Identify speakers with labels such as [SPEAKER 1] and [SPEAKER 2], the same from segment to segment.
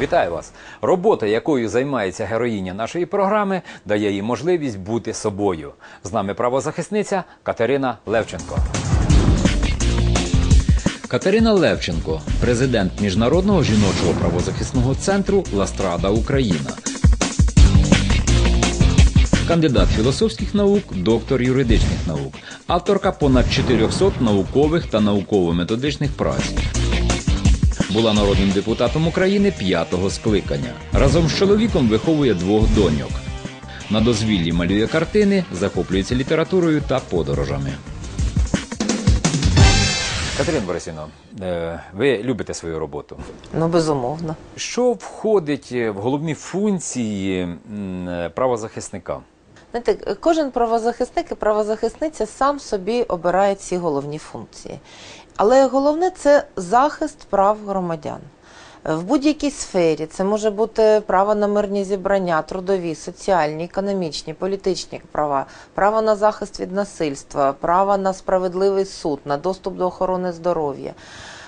[SPEAKER 1] Вітаю вас! Робота, якою займається героїня нашої програми, дає їй можливість бути собою. З нами правозахисниця Катерина Левченко. Катерина Левченко, президент Міжнародного жіночого правозахисного центру Ластрада Україна. Кандидат філософських наук, доктор юридичних наук, авторка понад 400 наукових та науково-методичних праць. Була народним депутатом України п'ятого скликання. Разом з чоловіком виховує двох доньок. На дозвіллі малює картини, захоплюється літературою та подорожами. Катерина Борисівна, е, ви любите свою роботу.
[SPEAKER 2] Ну, безумовно.
[SPEAKER 1] Що входить в головні функції е, правозахисника?
[SPEAKER 2] Знаєте, кожен правозахисник і правозахисниця сам собі обирає ці головні функції. Але головне це захист прав громадян. В будь-якій сфері це може бути право на мирні зібрання, трудові, соціальні, економічні, політичні права, право на захист від насильства, право на справедливий суд, на доступ до охорони здоров'я.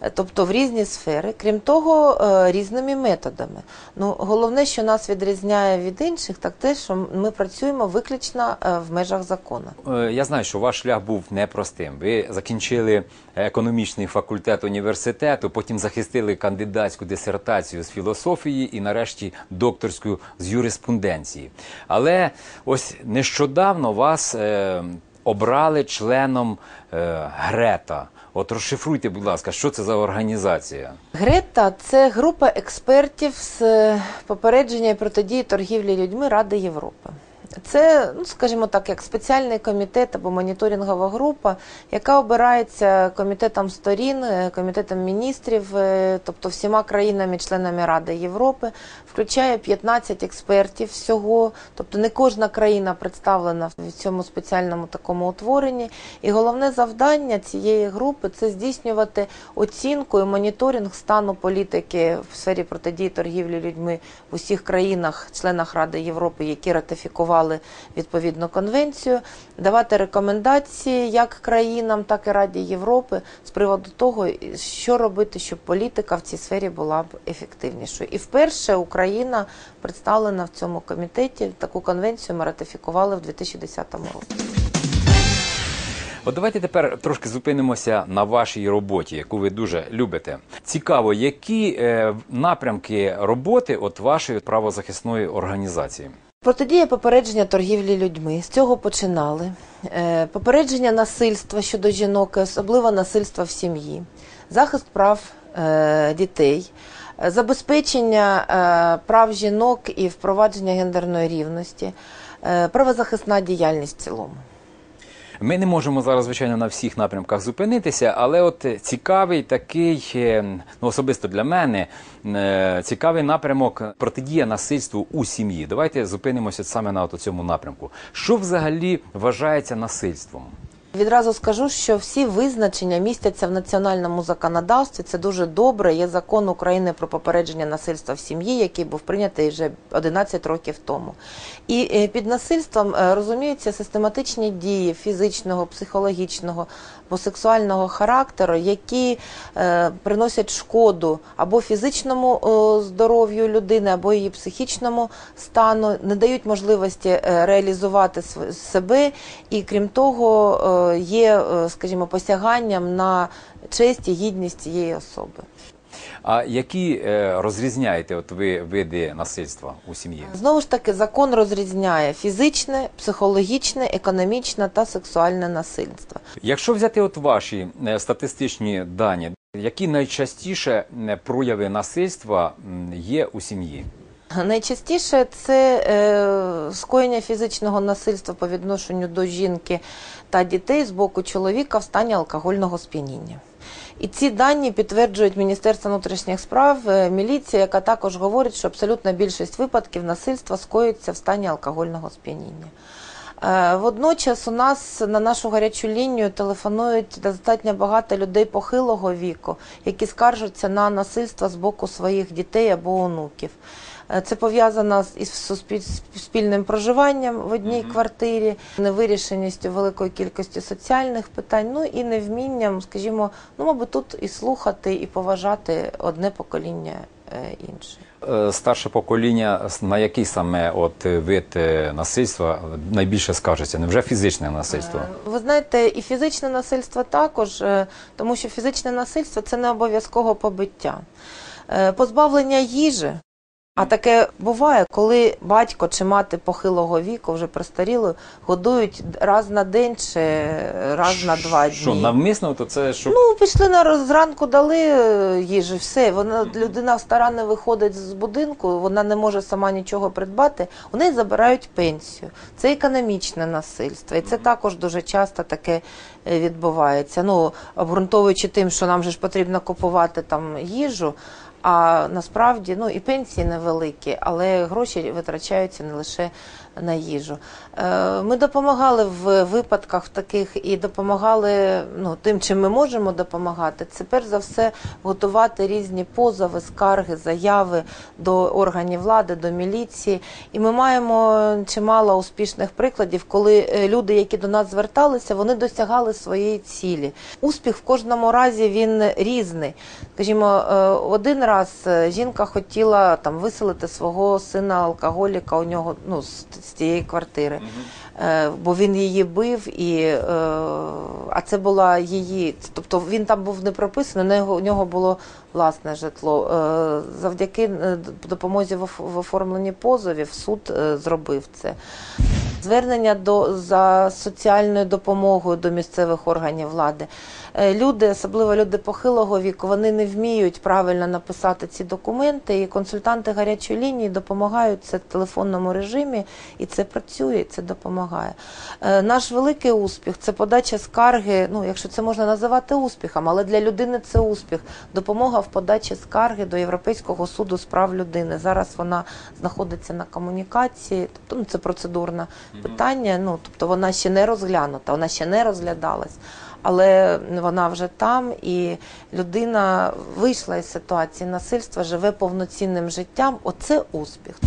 [SPEAKER 2] Е, Тобто в різні сфери, крім того, е, різними методами. Ну, головне, що нас відрізняє від інших, так те, що ми працюємо виключно е, в межах закону.
[SPEAKER 1] Я знаю, що ваш шлях був непростим. Ви закінчили економічний факультет університету, потім захистили кандидатську дисертацію з філософії і, нарешті, докторську з юриспруденції. Але ось нещодавно вас обрали членом е, Грета. От розшифруйте, будь ласка, що це за організація?
[SPEAKER 2] Грета це група експертів з попередження і протидії торгівлі людьми Ради Європи. Це, ну скажімо так, як спеціальний комітет або моніторингова група, яка обирається комітетом сторін, е, комітетом міністрів, е, тобто всіма країнами-членами Ради Європи, включає 15 експертів всього. Тобто не кожна країна представлена в цьому спеціальному такому утворенні. І головне завдання цієї групи це здійснювати оцінку і моніторинг стану політики в сфері протидії торгівлі людьми в усіх країнах, членах Ради Європи, які ратифікували відповідну конвенцію, давати рекомендації як країнам, так і Раді Європи з приводу того, що робити, щоб політика в цій сфері була б ефективнішою. І вперше Україна представлена в цьому комітеті. Таку конвенцію ми ратифікували в 2010 році.
[SPEAKER 1] От давайте тепер трошки зупинимося на вашій роботі, яку ви дуже любите. Цікаво, які е, напрямки роботи от вашої правозахисної організації?
[SPEAKER 2] Протидія попередження торгівлі людьми. З цього починали. Е, Попередження насильства щодо жінок, особливо насильства в сім'ї, захист прав е, дітей, е, забезпечення прав жінок і впровадження гендерної рівності, правозахисна діяльність в цілому.
[SPEAKER 1] Ми не можемо зараз, звичайно, на всіх напрямках зупинитися, але от цікавий такий, е, ну особисто для мене, е, цікавий напрямок протидія насильству у сім'ї. Давайте зупинимося саме на цьому напрямку. Що взагалі вважається насильством?
[SPEAKER 2] Відразу скажу, що всі визначення містяться в національному законодавстві. Це дуже добре. Є закон України про попередження насильства в сім'ї, який був прийнятий вже 11 років тому. І е, під насильством е, розуміються систематичні дії фізичного, психологічного або сексуального характеру, які е, приносять шкоду або фізичному здоров'ю людини, або її психічному стану, не дають можливості реалізувати себе, і крім того, є, е, скажімо, посяганням на честь і гідність цієї особи.
[SPEAKER 1] А які е, розрізняєте от ви види насильства у сім'ї?
[SPEAKER 2] Знову ж таки, закон розрізняє фізичне, психологічне, економічне та сексуальне насильство.
[SPEAKER 1] Якщо взяти от ваші е, статистичні дані, які найчастіше прояви насильства є у сім'ї?
[SPEAKER 2] Найчастіше це е, скоєння фізичного насильства по відношенню до жінки та дітей з боку чоловіка в стані алкогольного сп'яніння. І ці дані підтверджують Міністерство внутрішніх справ, е, міліція, яка також говорить, що абсолютна більшість випадків насильства скоюється в стані алкогольного сп'яніння. Е, Водночас у нас на нашу гарячу лінію телефонують достатньо багато людей похилого віку, які скаржаться на насильство з боку своїх дітей або онуків. Е, Це пов'язано із суспіль- спільним проживанням в одній квартирі, невирішеністю великої кількості соціальних питань, ну і невмінням, скажімо, ну, мабуть, тут і слухати, і поважати одне покоління е, інший.
[SPEAKER 1] Е, Старше покоління на який саме от е, вид е, насильства найбільше скажеться? Невже фізичне насильство?
[SPEAKER 2] Е, Ви знаєте, і фізичне насильство також, е, тому що фізичне насильство це не обов'язково побиття. Е, Позбавлення їжі. А таке буває, коли батько чи мати похилого віку, вже престаріло, годують раз на день чи раз на два дні.
[SPEAKER 1] Що навмисно, то це що
[SPEAKER 2] Ну, пішли на роз- зранку, дали е, їжі, все. Вона людина стара не виходить з будинку, вона не може сама нічого придбати. У неї забирають пенсію. Це економічне насильство, і це також дуже часто таке е, відбувається. Ну, обґрунтовуючи тим, що нам же ж потрібно купувати там їжу. А насправді ну і пенсії невеликі, але гроші витрачаються не лише на їжу. Е, Ми допомагали в випадках таких і допомагали ну, тим, чим ми можемо допомагати. Це перш за все готувати різні позови, скарги, заяви до органів влади, до міліції. І ми маємо чимало успішних прикладів, коли е, люди, які до нас зверталися, вони досягали своєї цілі. Успіх в кожному разі він різний. Скажімо, е, один раз е, жінка хотіла там виселити свого сина алкоголіка у нього ну, з, з тієї квартири. Е, Бо він її бив, і, е, а це була її. Тобто він там був не прописаний, на його, у нього було власне житло. Е, Завдяки допомозі в в оформленні позовів суд е, зробив це. Звернення до за соціальною допомогою до місцевих органів влади. Е, Люди, особливо люди похилого віку, вони не вміють правильно написати ці документи, і консультанти гарячої лінії допомагають це в телефонному режимі, і це працює, і це допомагає. Е, Наш великий успіх це подача скарги. Ну, якщо це можна називати успіхом, але для людини це успіх. Допомога в подачі скарги до Європейського суду з прав людини. Зараз вона знаходиться на комунікації, тобто ну, це процедурне питання. Ну тобто вона ще не розглянута, вона ще не розглядалась. Але вона вже там, і людина вийшла із ситуації насильства, живе повноцінним життям. Оце успіх.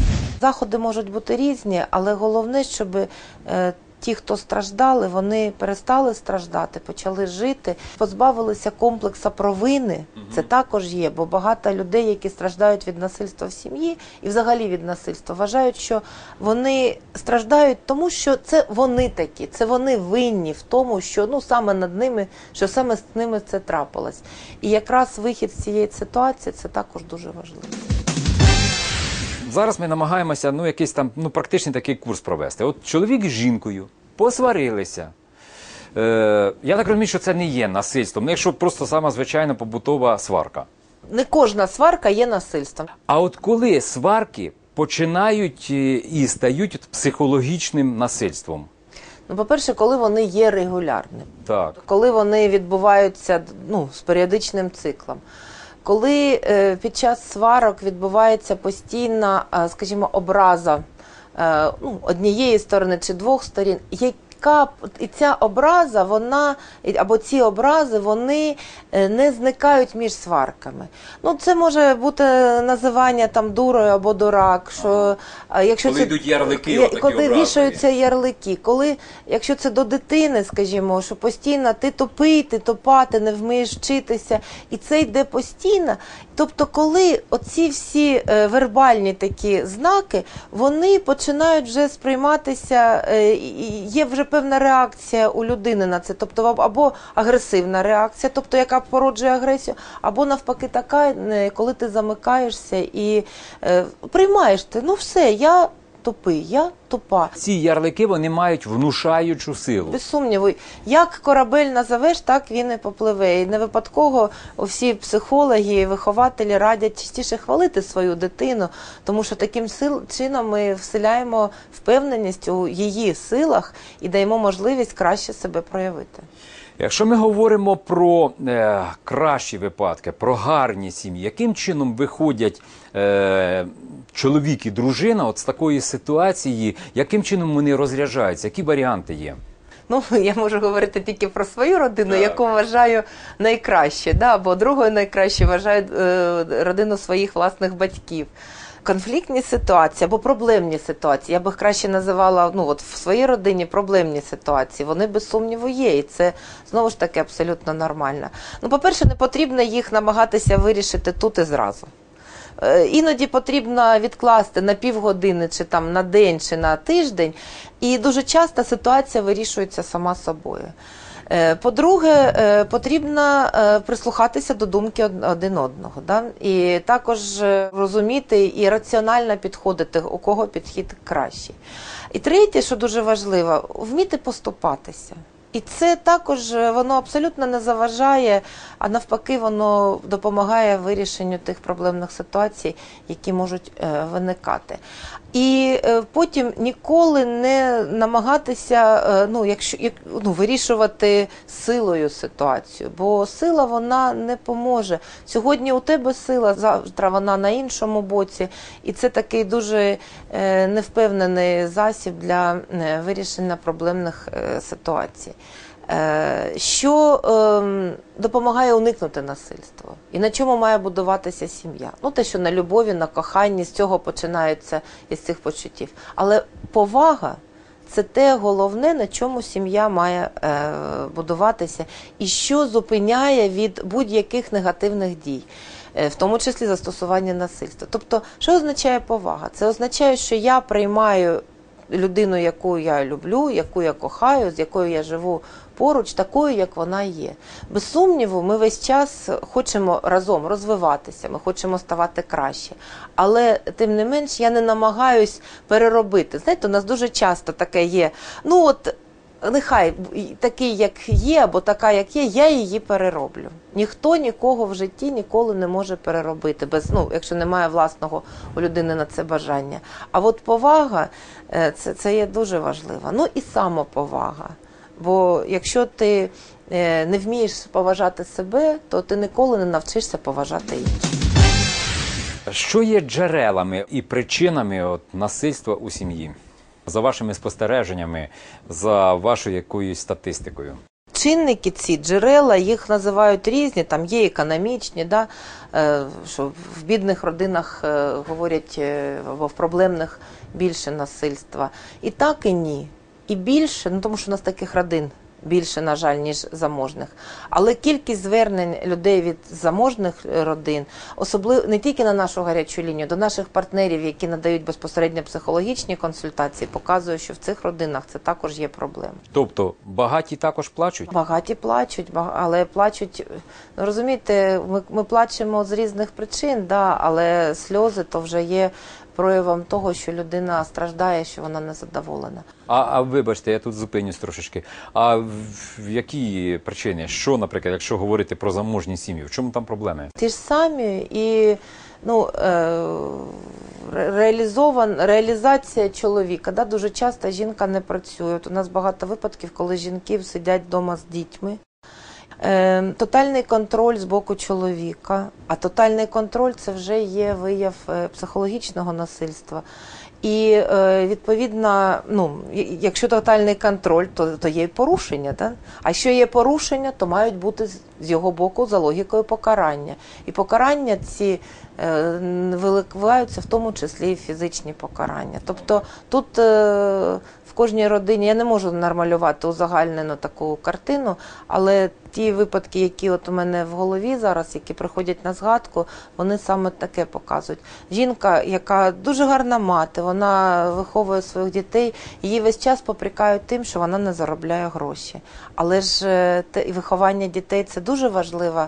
[SPEAKER 2] Заходи можуть бути різні, але головне, щоб е, ті, хто страждали, вони перестали страждати, почали жити, позбавилися комплекса провини. Це також є, бо багато людей, які страждають від насильства в сім'ї і взагалі від насильства, вважають, що вони страждають, тому що це вони такі, це вони винні в тому, що ну саме над ними, що саме з ними це трапилось. І якраз вихід з цієї ситуації це також дуже важливо.
[SPEAKER 1] Зараз ми намагаємося ну якийсь там ну практичний такий курс провести. От чоловік з жінкою посварилися. Е, я так розумію, що це не є насильством. Ну, якщо просто сама звичайна побутова сварка.
[SPEAKER 2] Не кожна сварка є насильством.
[SPEAKER 1] А от коли сварки починають е, і стають психологічним насильством,
[SPEAKER 2] Ну, по-перше, коли вони є регулярними.
[SPEAKER 1] так.
[SPEAKER 2] коли вони відбуваються ну, з періодичним циклом. Коли е, під час сварок відбувається постійна, е, скажімо, образа е, ну, однієї сторони чи двох сторін, яка і ця образа, вона або ці образи, вони е, не зникають між сварками. Ну, це може бути називання там дурою або дурак. Що, е, якщо
[SPEAKER 1] Коли
[SPEAKER 2] це,
[SPEAKER 1] йдуть ярлики
[SPEAKER 2] Я- коли вішаються ярлики. Коли, якщо це до дитини, скажімо, що постійно ти тупий, ти тупа, ти не вмієш вчитися, і це йде постійно. Тобто, коли оці всі е, вербальні такі знаки, вони починають вже сприйматися, е, є вже певна реакція у людини на це, тобто аб- або агресивна реакція, тобто яка породжує агресію, або навпаки така, е, коли ти замикаєшся і приймаєш ти, ну все, я тупий, я тупа.
[SPEAKER 1] Ці ярлики вони мають внушаючу силу.
[SPEAKER 2] Без сумніву, як корабель назовеш, так він і попливе. І не випадково всі психологи, вихователі радять частіше хвалити свою дитину, тому що таким сил чином ми вселяємо впевненість у її силах і даємо можливість краще себе проявити.
[SPEAKER 1] Якщо ми говоримо про е, кращі випадки, про гарні сім'ї, яким чином виходять е, чоловік і дружина от з такої ситуації, яким чином вони розряджаються, які варіанти є?
[SPEAKER 2] Ну, я можу говорити тільки про свою родину,
[SPEAKER 1] Так.
[SPEAKER 2] яку вважаю найкраще, да, бо другою найкраще вважаю е, родину своїх власних батьків. Конфліктні ситуації або проблемні ситуації, я би краще називала ну от в своїй родині проблемні ситуації. Вони без сумніву є, і це знову ж таки абсолютно нормально. Ну, по-перше, не потрібно їх намагатися вирішити тут і зразу. е, іноді потрібно відкласти на півгодини, чи там на день, чи на тиждень. І дуже часто ситуація вирішується сама собою. Е, По-друге, е, потрібно е, прислухатися до думки один одного, да? і також розуміти і раціонально підходити, у кого підхід кращий. І третє, що дуже важливо, вміти поступатися. І це також воно абсолютно не заважає, а навпаки, воно допомагає вирішенню тих проблемних ситуацій, які можуть виникати. І е, потім ніколи не намагатися е, ну, якщо, як, ну, вирішувати силою ситуацію, бо сила вона не поможе. Сьогодні у тебе сила, завтра вона на іншому боці, і це такий дуже е, невпевнений засіб для вирішення проблемних ситуацій. Е, Що ем, допомагає уникнути насильства? І на чому має будуватися сім'я? Ну, те, що на любові, на коханні, з цього починаються із цих почуттів. Але повага це те головне, на чому сім'я має е, будуватися, і що зупиняє від будь-яких негативних дій. е, В тому числі застосування насильства. Тобто, що означає повага? Це означає, що я приймаю людину, яку я люблю, яку я кохаю, з якою я живу поруч, такою, як вона є. Без сумніву, ми весь час хочемо разом розвиватися, ми хочемо ставати краще. Але тим не менш я не намагаюсь переробити. Знаєте, у нас дуже часто таке є. Ну от нехай такий, як є, або така, як є, я її перероблю. Ніхто нікого в житті ніколи не може переробити, без, ну, якщо немає власного у людини на це бажання. А от повага е, це, це є дуже важливо. Ну і самоповага. Бо якщо ти е, не вмієш поважати себе, то ти ніколи не навчишся поважати інших.
[SPEAKER 1] Що є джерелами і причинами от, насильства у сім'ї? За вашими спостереженнями, за вашою якоюсь статистикою?
[SPEAKER 2] Чинники ці джерела їх називають різні. Там є економічні, да, е, що в бідних родинах е, говорять або в проблемних більше насильства. І так і ні. І більше, ну тому що у нас таких родин більше, на жаль, ніж заможних. Але кількість звернень людей від заможних родин, особливо не тільки на нашу гарячу лінію, до наших партнерів, які надають безпосередньо психологічні консультації, показує, що в цих родинах це також є проблема.
[SPEAKER 1] Тобто багаті також плачуть?
[SPEAKER 2] Багаті плачуть, але плачуть. Ну розумієте, ми, ми плачемо з різних причин, да, але сльози то вже є проявом того, що людина страждає, що вона не задоволена.
[SPEAKER 1] А, а вибачте, я тут зупинюсь трошечки. А в, в які причини? Що, наприклад, якщо говорити про заможні сім'ї, в чому там проблеми?
[SPEAKER 2] Ті ж самі і ну, е, реалізован, реалізація чоловіка. Да, дуже часто жінка не працює. От у нас багато випадків, коли жінки сидять вдома з дітьми. Е, тотальний контроль з боку чоловіка, а тотальний контроль це вже є вияв е, психологічного насильства. І е, відповідно, ну, якщо тотальний контроль, то, то є й порушення. Да? А якщо є порушення, то мають бути з- його боку за логікою покарання. І покарання ці е, виливаються в тому числі і фізичні покарання. Тобто тут е, кожній родині я не можу нормалювати узагальнену таку картину, але ті випадки, які от у мене в голові зараз, які приходять на згадку, вони саме таке показують. Жінка, яка дуже гарна мати, вона виховує своїх дітей, її весь час попрекають тим, що вона не заробляє гроші. Але ж е, те- виховання дітей це дуже важлива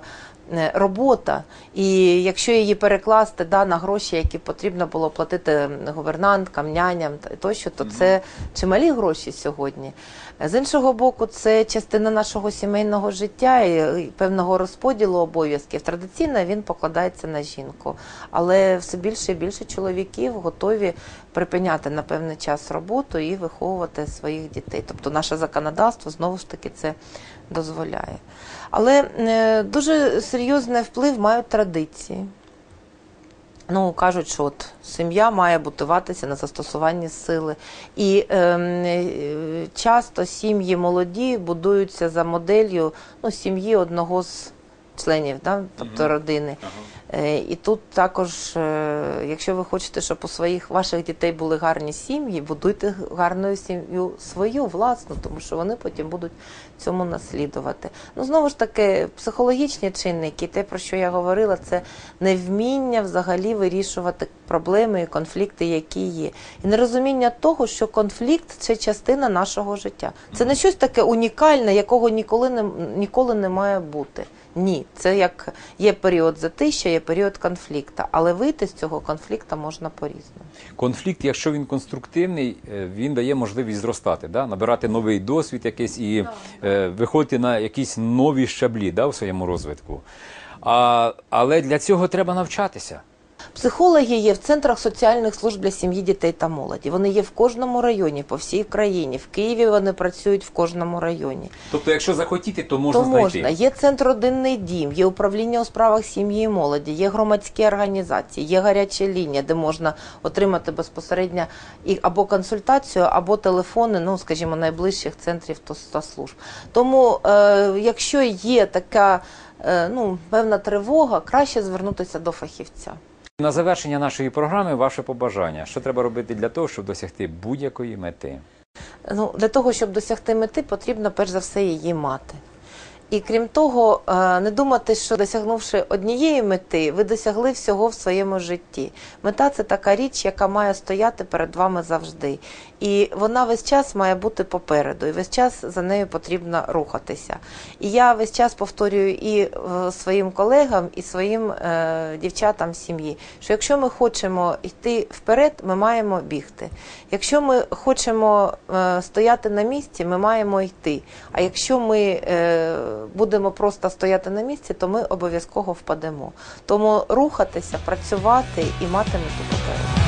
[SPEAKER 2] робота. І якщо її перекласти да, на гроші, які потрібно було платити гувернанткам, няням тощо, то це чималі гроші сьогодні. З іншого боку, це частина нашого сімейного життя і певного розподілу обов'язків. Традиційно він покладається на жінку, але все більше і більше чоловіків готові припиняти на певний час роботу і виховувати своїх дітей. Тобто наше законодавство знову ж таки це дозволяє. Але е, дуже серйозний вплив мають традиції. Ну, кажуть, що от сім'я має будуватися на застосуванні сили. І ем, е, часто сім'ї молоді будуються за моделлю ну, сім'ї одного з членів, да, тобто родини. Е, І тут також, е, якщо ви хочете, щоб у своїх ваших дітей були гарні сім'ї, будуйте гарну сім'ю свою власну, тому що вони потім будуть цьому наслідувати. Ну знову ж таки, психологічні чинники, те про що я говорила, це невміння взагалі вирішувати проблеми і конфлікти, які є, і нерозуміння того, що конфлікт це частина нашого життя. Це не щось таке унікальне, якого ніколи не ніколи не має бути. Ні, це як є період затища, є період конфлікту, але вийти з цього конфлікту можна по-різному.
[SPEAKER 1] Конфлікт, якщо він конструктивний, е, він дає можливість зростати, да? набирати новий досвід якийсь і е, виходити на якісь нові щаблі да, у своєму розвитку. А, але для цього треба навчатися.
[SPEAKER 2] Психологи є в центрах соціальних служб для сім'ї, дітей та молоді. Вони є в кожному районі, по всій країні. В Києві вони працюють в кожному районі.
[SPEAKER 1] Тобто, якщо захотіти, то можна
[SPEAKER 2] То
[SPEAKER 1] знайти.
[SPEAKER 2] можна. Є центр родинний дім, є управління у справах сім'ї і молоді, є громадські організації, є гаряча лінія, де можна отримати безпосередньо і або консультацію, або телефони, ну скажімо, найближчих центрів та- та служб. Тому, е, якщо є така е, ну, певна тривога, краще звернутися до фахівця.
[SPEAKER 1] На завершення нашої програми ваше побажання. Що треба робити для того, щоб досягти будь-якої мети?
[SPEAKER 2] Ну, для того, щоб досягти мети, потрібно перш за все її мати. І крім того, е, не думати, що досягнувши однієї мети, ви досягли всього в своєму житті. Мета це така річ, яка має стояти перед вами завжди. І вона весь час має бути попереду, і весь час за нею потрібно рухатися. І я весь час повторюю і е, своїм колегам, і своїм е, дівчатам сім'ї, що якщо ми хочемо йти вперед, ми маємо бігти. Якщо ми хочемо стояти на місці, ми маємо йти. А якщо ми будемо просто стояти на місці, то ми обов'язково впадемо. Тому рухатися, працювати і мати мету попереду.